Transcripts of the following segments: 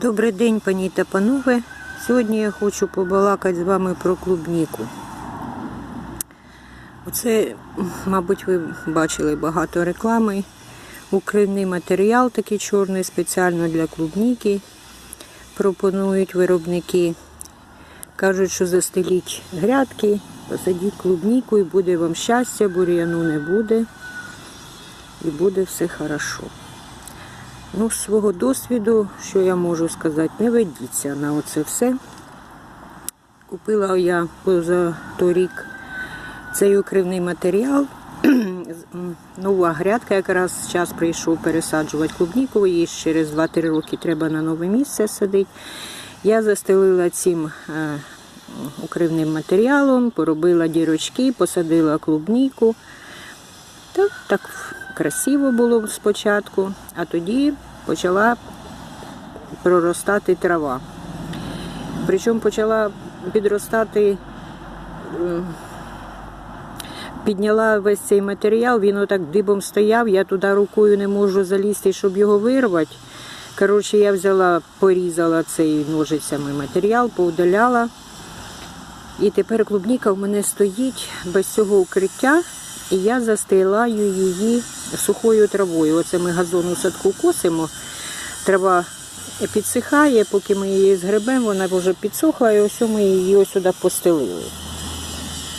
Добрий день, пані та панове. Сьогодні я хочу побалакати з вами про клубніку. Оце, мабуть, ви бачили багато реклами. Укривний матеріал такий чорний спеціально для клубніки. Пропонують виробники. Кажуть, що застеліть грядки, посадіть клубніку і буде вам щастя, бур'яну не буде. І буде все хорошо. Ну, з свого досвіду, що я можу сказати, не ведіться на оце все. Купила я поза торік цей укривний матеріал. Нова грядка, якраз час прийшов пересаджувати клубніку, її через 2-3 роки треба на нове місце садити. Я застелила цим е, укривним матеріалом, поробила дірочки, посадила клубніку. Так, так красиво було спочатку, а тоді почала проростати трава. Причому почала підростати, е, підняла весь цей матеріал, він отак дибом стояв, я туди рукою не можу залізти, щоб його вирвати. Коротше, я взяла, порізала цей ножицями матеріал, поудаляла. І тепер клубніка в мене стоїть без цього укриття, і я застилаю її сухою травою. Оце ми газон у садку косимо. Трава підсихає, поки ми її згребемо, вона вже підсохла, і ось ми її ось сюди постелили.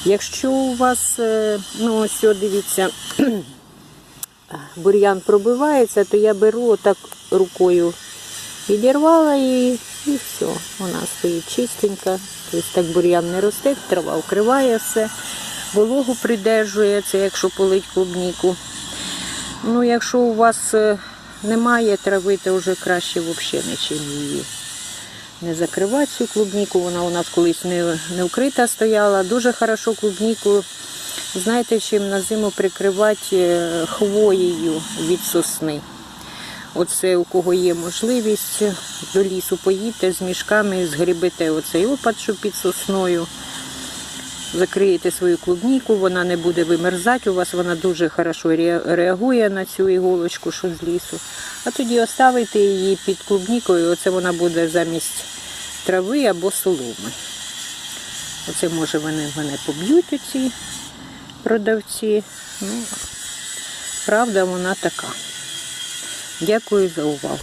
Якщо у вас, е, ну ось дивіться, бур'ян пробивається, то я беру отак рукою відірвала її і все. Вона стоїть чистенька. Тобто так бур'ян не росте, трава вкриває все, вологу придержує, це якщо полить клубніку. Ну, якщо у вас е, немає трави, то вже краще взагалі нічим її не закривати цю клубніку. Вона у нас колись не, не вкрита стояла. Дуже хорошо клубніку. Знаєте, чим на зиму прикривати е, хвоєю від сосни. Оце у кого є можливість, до лісу поїдьте з мішками, згрібете оцей опад, що під сосною. Закриєте свою клубніку, вона не буде вимерзати, у вас вона дуже хорошо реагує на цю іголочку, що з лісу. А тоді оставите її під клубнікою, оце вона буде замість трави або соломи. Оце може вони мене поб'ють оці продавці. Ну, правда, вона така. Дякую за увагу.